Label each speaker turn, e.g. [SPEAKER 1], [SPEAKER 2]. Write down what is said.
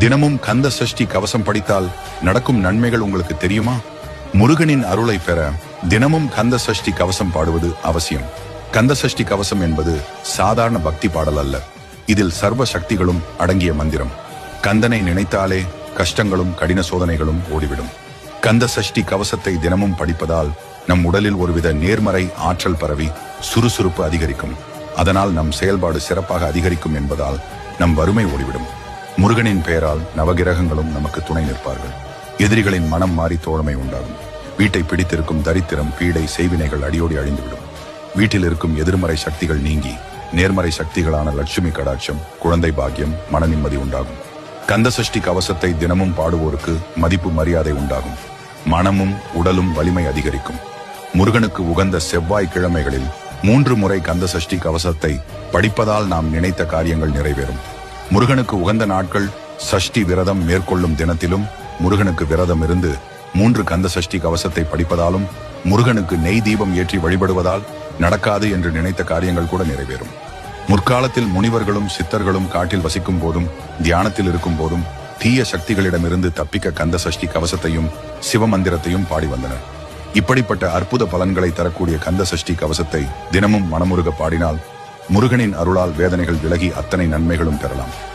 [SPEAKER 1] தினமும் கந்த சஷ்டி கவசம் படித்தால் நடக்கும் நன்மைகள் உங்களுக்கு தெரியுமா? முருகனின் அருளை பெற தினமும் கந்த சஷ்டி கவசம் பாடுவது அவசியம். கந்த சஷ்டி கவசம் என்பது சாதாரண பக்தி பாடல் அல்ல. இதில் சர்வ சக்திகளும் அடங்கிய மந்திரம். கந்தனை நினைத்தாலே கஷ்டங்களும் கடின சோதனைகளும் ஓடிவிடும். கந்த சஷ்டி கவசத்தை தினமும் படிப்பதால் நம் உடலில் ஒருவித நேர்மறை ஆற்றல் பரவி சுறுசுறுப்பு அதிகரிக்கும். அதனால் நம் செயல்பாடு சிறப்பாக அதிகரிக்கும் என்பதால் நம் வறுமை ஓடிவிடும். முருகனின் பெயரால் நவகிரகங்களும் நமக்கு துணை நிற்பார்கள். எதிரிகளின் மனம் மாறி தோழமை உண்டாகும். வீட்டை பிடித்திருக்கும் தரித்திரம் பீடை செய்வினைகள் அடியோடி அழிந்துவிடும். வீட்டில் இருக்கும் எதிர்மறை சக்திகள் நீங்கி நேர்மறை சக்திகளான லட்சுமி கடாட்சம் குழந்தை பாக்கியம் மன நிம்மதி உண்டாகும். கந்த சஷ்டி கவசத்தை தினமும் பாடுவோருக்கு மதிப்பு மரியாதை உண்டாகும். மனமும் உடலும் வலிமை அதிகரிக்கும். முருகனுக்கு உகந்த செவ்வாய் கிழமைகளில் மூன்று முறை கந்த சஷ்டி கவசத்தை படிப்பதால் நாம் நினைத்த காரியங்கள் நிறைவேறும். முருகனுக்கு உகந்த நாட்கள் சஷ்டி விரதம் மேற்கொள்ளும் தினத்திலும் முருகனுக்கு விரதம் இருந்து மூன்று கந்த சஷ்டி கவசத்தை படிப்பதாலும் முருகனுக்கு நெய் தீபம் ஏற்றி வழிபடுவதால் நடக்காது என்று நினைத்த காரியங்கள் கூட நிறைவேறும். முற்காலத்தில் முனிவர்களும் சித்தர்களும் காட்டில் வசிக்கும் போதும் தியானத்தில் இருக்கும் போதும் தீய சக்திகளிடமிருந்து தப்பிக்க கந்த சஷ்டி கவசத்தையும் சிவமந்திரத்தையும் பாடி வந்தனர். இப்படிப்பட்ட அற்புத பலன்களை தரக்கூடிய கந்த சஷ்டி கவசத்தை தினமும் மனமுருக பாடினால் முருகனின் அருளால் வேதனைகள் விலகி அத்தனை நன்மைகளும் பெறலாம்.